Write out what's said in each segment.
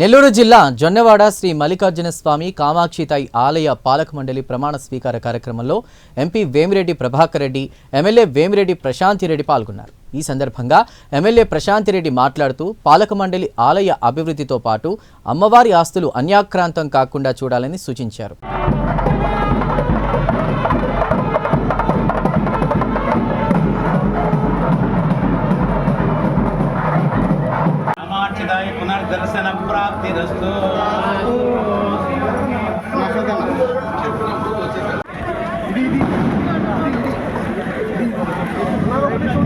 నెల్లూరు జిల్లా జొన్నవాడ శ్రీ మల్లికార్జున స్వామి కామాక్షితాయి ఆలయ పాలక మండలి ప్రమాణ స్వీకార కార్యక్రమంలో ఎంపీ వేమిరెడ్డి ప్రభాకర్ రెడ్డి ఎమ్మెల్యే వేమిరెడ్డి ప్రశాంతిరెడ్డి పాల్గొన్నారు. ఈ సందర్భంగా ఎమ్మెల్యే ప్రశాంతిరెడ్డి మాట్లాడుతూ పాలక మండలి ఆలయ అభివృద్ధితో పాటు అమ్మవారి ఆస్తులు అన్యాక్రాంతం కాకుండా చూడాలని సూచించారు.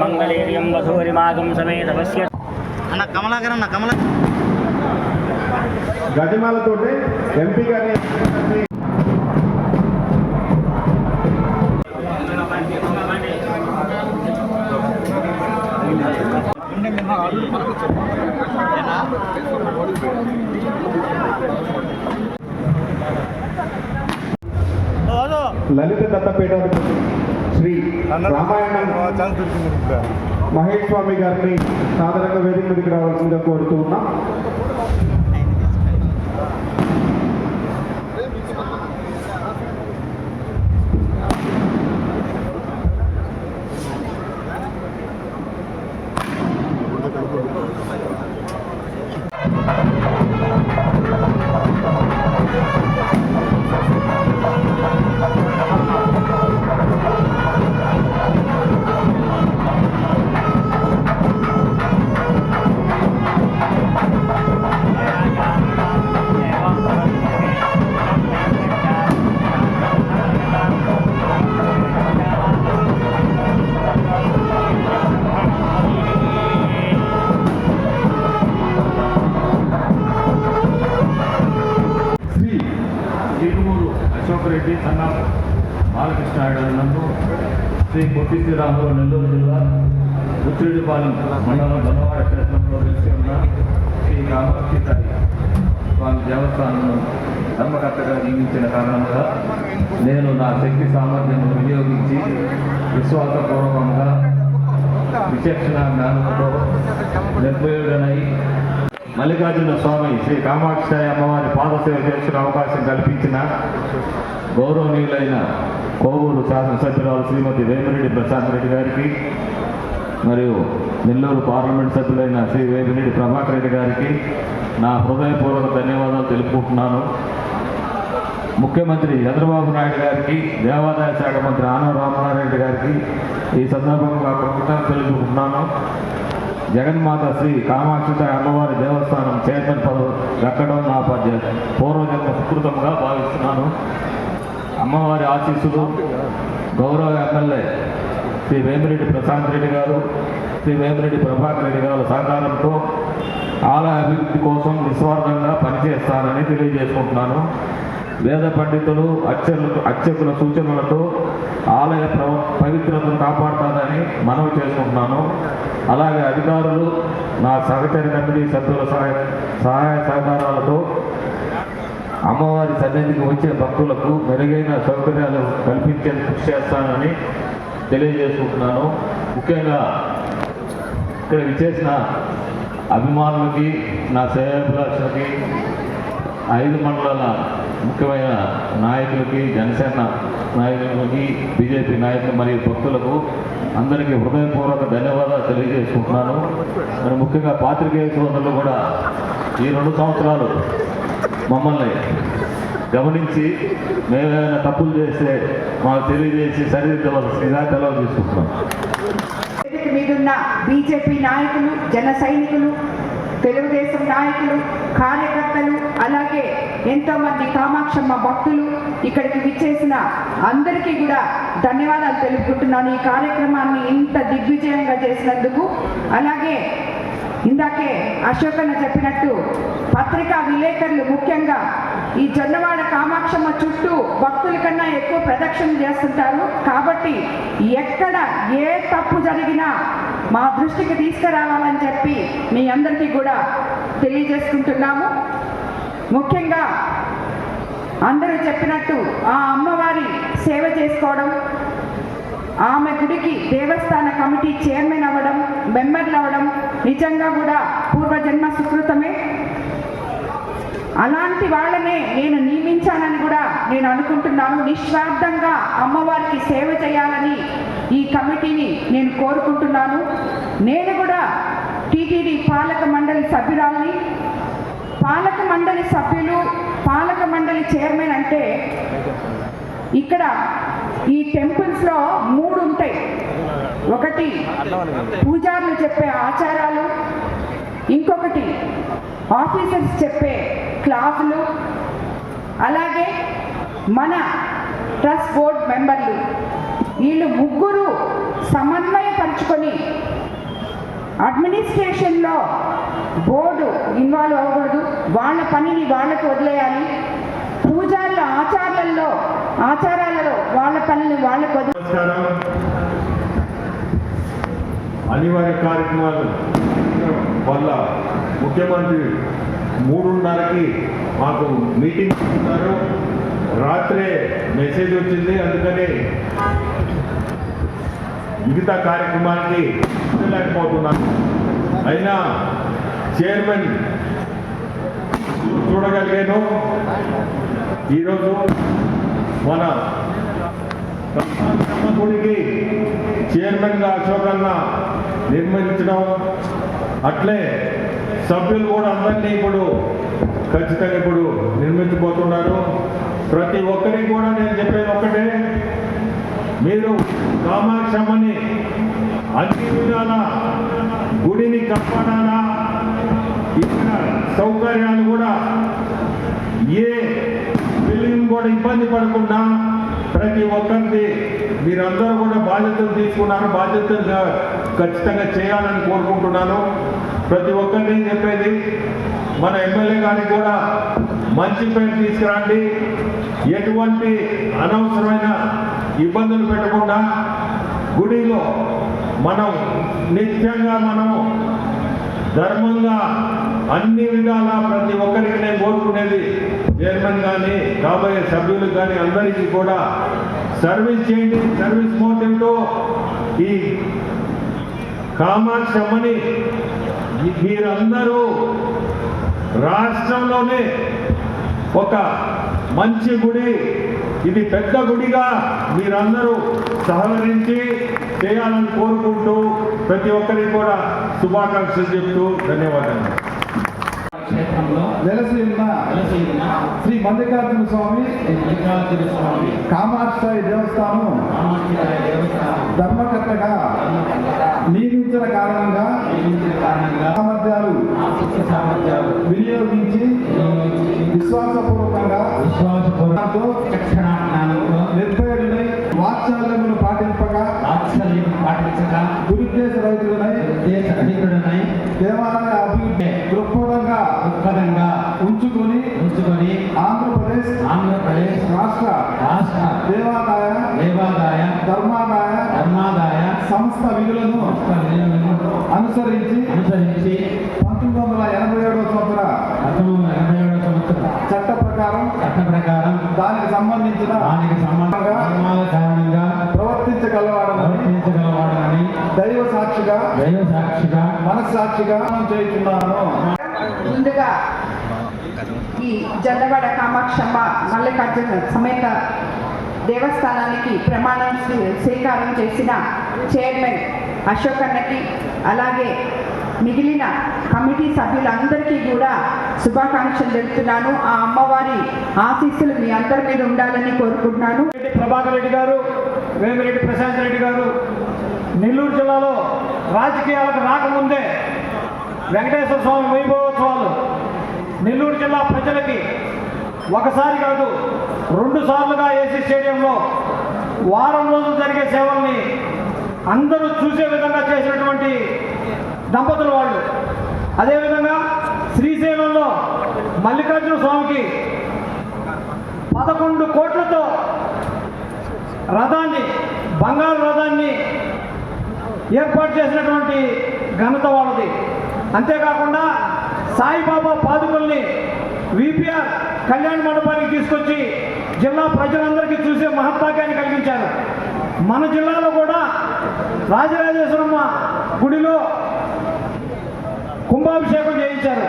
మంగళేర్యం వధూరిమాగం సమేతమస్య అన్న కమలాకర్ అన్న కమల గజమాలతోటి ఎంపీ గారిని లలిత దత్తపీఠాధిపతి శ్రీ రామాయణం మహేష్ స్వామి గారిని సాధారణంగా వేదిక మీదకి రావాల్సిందిగా కోరుతూ ఉన్నాం. అశోక్ రెడ్డి సన్న బాలకృష్ణ నందు శ్రీ పొట్టి శ్రీరాములు నెల్లూరు జిల్లా ఉచ్చిరెడ్డిపాలెం మండలం బలవాడ క్షేత్రంలో వెలిసి ఉన్న శ్రీ కామాక్షి తల్లి స్వామి దేవస్థానం ధర్మకర్తగా నియమించిన కారణంగా నేను నా శక్తి సామర్థ్యం వినియోగించి విశ్వాసపూర్వకంగా విచక్షణ జ్ఞానంతో నిర్భయుడనై మల్లికార్జున స్వామి శ్రీ కామాక్షి అమ్మవారి పాదసేవ చేసిన అవకాశం కల్పించిన గౌరవనీయులైన కోవూరు శాసనసభ్యురాలు శ్రీమతి వేమిరెడ్డి ప్రశాంత్ రెడ్డి గారికి మరియు నెల్లూరు పార్లమెంట్ సభ్యులైన శ్రీ వేమిరెడ్డి ప్రభాకర్ రెడ్డి గారికి నా హృదయపూర్వక ధన్యవాదాలు తెలుపుకుంటున్నాను. ముఖ్యమంత్రి చంద్రబాబు నాయుడు గారికి దేవాదాయ శాఖ మంత్రి ఆనవ రామనారాయణ గారికి ఈ సందర్భంగా కృతజ్ఞతలు తెలుపుకుంటున్నాను. జగన్మాత శ్రీ కామాక్షిత అమ్మవారి దేవస్థానం చైర్మన్ పదవి దక్కడం నా పద్య పూర్వజన్మ సుకృతంగా భావిస్తున్నాను. అమ్మవారి ఆశీస్సులు గౌరవ ఎమ్మెల్యే శ్రీ వేమిరెడ్డి ప్రశాంత్ రెడ్డి గారు శ్రీ వేమిరెడ్డి ప్రభాకర్ రెడ్డి గారు సహకారంతో ఆలయ అభివృద్ధి కోసం నిస్వార్థంగా పనిచేస్తానని తెలియజేసుకుంటున్నాను. వేద పండితులు అర్చకులు అర్చకుల సూచనలతో ఆలయ పవిత్రతను కాపాడుతుందని మనవి చేసుకుంటున్నాను. అలాగే అధికారులు నా సహచర కమిటీ సభ్యుల సహాయ సహాయ సహకారాలతో అమ్మవారి సన్నిధికి వచ్చే భక్తులకు మెరుగైన సౌకర్యాలు కల్పించేందుకు కృషి చేస్తానని తెలియజేసుకుంటున్నాను. ముఖ్యంగా ఇక్కడ విచ్చేసిన అభిమానులకి నా సేవాభిలాషులకి ఐదు మండలాల ముఖ్యమైన నాయకులకి జనసేన నాయకులకి బీజేపీ నాయకులు మరియు భక్తులకు అందరికీ హృదయపూర్వక ధన్యవాదాలు తెలియజేసుకుంటున్నాను. మరి ముఖ్యంగా పాత్రికేయ సోదరులు కూడా ఈ రెండు సంవత్సరాలు మమ్మల్ని గమనించి మేమేమైనా తప్పులు చేస్తే మాకు తెలియజేసి సరిదిద్దవలసిందిగా తెలవ తీసుకుంటున్నాం? మీదున్న బీజేపీ నాయకులు జన సైనికులు తెలుగుదేశం నాయకులు కార్యకర్తలు అలాగే ఎంతోమంది కామాక్షమ్మ భక్తులు ఇక్కడికి విచ్చేసిన అందరికీ కూడా ధన్యవాదాలు తెలుపుకుంటున్నాను. ఈ కార్యక్రమాన్ని ఇంత దిగ్విజయంగా చేసినందుకు అలాగే ఇందాకే అశోకన్న చెప్పినట్టు పత్రికా విలేకరులు ముఖ్యంగా ఈ జొన్నవాడ కామాక్షమ్మ చుట్టూ భక్తుల కన్నా ఎక్కువ ప్రదక్షిణ చేస్తుంటారు. కాబట్టి ఎక్కడ ఏ తప్పు జరిగినా మా దృష్టికి తీసుకురావాలని చెప్పి మీ అందరికీ కూడా తెలియజేసుకుంటున్నాము. ముఖ్యంగా అందరూ చెప్పినట్టు ఆ అమ్మవారి సేవ చేసుకోవడం ఆమె గుడికి దేవస్థాన కమిటీ చైర్మన్ అవ్వడం మెంబర్లు అవ్వడం నిజంగా కూడా పూర్వజన్మ సుకృతమే. అలాంటి వాళ్ళనే నేను నియమించానని కూడా నేను అనుకుంటున్నాను. నిస్వార్థంగా అమ్మవారికి సేవ చేయాలని ఈ కమిటీని నేను కోరుకుంటున్నాను. నేను కూడా టీటీడీ పాలక మండలి సభ్యురాల్ని పాలక మండలి సభ్యులు పాలక మండలి చైర్మన్ అంటే ఇక్కడ ఈ టెంపుల్స్లో మూడు ఉంటాయి. ఒకటి పూజారులు చెప్పే ఆచారాలు ఇంకొకటి ఆఫీసర్స్ చెప్పే క్లాసులు అలాగే మన ట్రస్ట్ బోర్డ్ మెంబర్లు. వీళ్ళు ముగ్గురు సమన్వయపరుచుకొని అడ్మినిస్ట్రేషన్లో బోర్డు ఇన్వాల్వ్ అవ్వకూడదు. వాళ్ళ పనిని వాళ్ళకు వదిలేయాలి. పూజార్ల ఆచారాలలో ఆచారాలలో వాళ్ళ పనిని వాళ్ళకు వదిలే అనివార్య కార్యక్రమాలు వల్ల ముఖ్యమంత్రి మూడున్నరకి మాకు మీటింగ్ రాత్రే మెసేజ్ వచ్చింది. అందుకని మిగతా కార్యక్రమానికి వెళ్ళలేకపోతున్నాను అయినా చైర్మన్ చూడగలిగాను. ఈరోజు మన గుడికి చైర్మన్గా అశోకన్న నిర్మించడం. అట్లే సభ్యులు కూడా అందరినీ ఇప్పుడు ఖచ్చితంగా ఇప్పుడు నిర్మించబోతున్నారు. ప్రతి ఒక్కరికి కూడా నేను చెప్పేది ఒక్కటే. మీరు కామాక్షమ్మని అన్ని విధాల గుడిని కాపాడాలా ఇక్కడ సౌకర్యాలు కూడా ఏ బిల్డింగ్ కూడా ఇబ్బంది పడకుండా ప్రతి ఒక్కరిది మీరందరూ కూడా బాధ్యతలు తీసుకున్నారు. బాధ్యతలు ఖచ్చితంగా చేయాలని కోరుకుంటున్నాను. ప్రతి ఒక్కరిని చెప్పేది? మన ఎమ్మెల్యే గారికి కూడా మంచి పేరు తీసుకురండి. ఎటువంటి అనవసరమైన ఇబ్బందులు పెట్టకుండా గుడిలో మనం నిత్యంగా మనం ధర్మంగా అన్ని విధాల ప్రతి ఒక్కరికి నేను కోరుకునేది చైర్మన్ కానీ కాబోయే సభ్యులకు కానీ అందరికీ కూడా సర్వీస్ చేయండి సర్వీస్ మోటివ్తో ఈ కామాక్షమ్మని మీరందరూ రాష్ట్రంలోనే ఒక మంచి గుడి ఇది పెద్ద గుడిగా మీరందరూ సహకరించి చేయాలని కోరుకుంటూ ప్రతి ఒక్కరికి కూడా శుభాకాంక్షలు చెప్తూ ధన్యవాదాలు. వెలసి ఉన్న శ్రీ మల్లికార్జున స్వామి మల్లికార్జున స్వామి కామాక్షి దేవస్థానం ధర్మకర్తగా నియమించిన కారణంగా నియమించిన కారణంగా సామర్థ్యాలు వినియోగించి విశ్వాసపూర్వకంగా విశ్వాసపూర్వక విచక్షణా జ్ఞానంతో నిర్భయుడినై వాత్సల్యమును పాటింపగా వాత్సల్యం పాటించగా దురుద్దేశ రైతులనై దేశ రహితుడనై దేవాలయ అభివృద్ధి దృక్పథంగా దృక్పథంగా ఉంచుకొని ఉంచుకొని ఆంధ్రప్రదేశ్ ఆంధ్రప్రదేశ్ రాష్ట్ర రాష్ట్ర దేవాదాయ దేవాదాయ ధర్మాదాయ ధర్మాదాయ సంస్థ విధులను అనుసరించి అనుసరించి పంతొమ్మిది వందల ఎనభై ఏడవ సంవత్సర పంతొమ్మిది వందల ఎనభై ఏడవ సంవత్సరం చట్ట ప్రకారం చట్ట ప్రకారం దానికి సంబంధించిన దానికి సంబంధంగా కారణంగా ప్రవర్తించగలవాడని ప్రవర్తించగలవాడని దైవ సాక్షిగా దైవ సాక్షిగా మనస్సాక్షిగా చేస్తున్నాను ముందుగా ఈ జొన్నవాడ కామాక్షమ్మ మల్లికార్జున సమేత దేవస్థానానికి ప్రమాణం స్వీ- స్వీకారం చేసిన చైర్మన్ అశోక్ అన్నకి అలాగే మిగిలిన కమిటీ సభ్యులందరికీ కూడా శుభాకాంక్షలు తెలుపుతున్నాను. ఆ అమ్మవారి ఆశీస్సులు మీ అందరి మీద ఉండాలని కోరుకుంటున్నాను. ప్రభాకర్ రెడ్డి గారు వేమిరెడ్డి ప్రశాంత్ రెడ్డి గారు నెల్లూరు జిల్లాలో రాజకీయాలకు రాకముందే వెంకటేశ్వర స్వామి వైభవోత్సవాలు నెల్లూరు జిల్లా ప్రజలకి ఒకసారి కాదు రెండు సార్లుగా ఏసీ స్టేడియంలో వారం రోజులు జరిగే సేవల్ని అందరూ చూసే విధంగా చేసినటువంటి దంపతుల వాళ్ళు. అదేవిధంగా శ్రీశైలంలో మల్లికార్జున స్వామికి పదకొండు కోట్లతో రథాన్ని బంగారు రథాన్ని ఏర్పాటు చేసినటువంటి ఘనత వాళ్ళది. అంతేకాకుండా సాయిబాబా పాదుకల్ని విపిఆర్ కళ్యాణ మండపానికి తీసుకొచ్చి జిల్లా ప్రజలందరికీ చూసే మహత్భాగ్యాన్ని కలిగించారు. మన జిల్లాలో కూడా రాజరాజేశ్వరమ్మ గుడిలో కుంభాభిషేకం చేయించారు.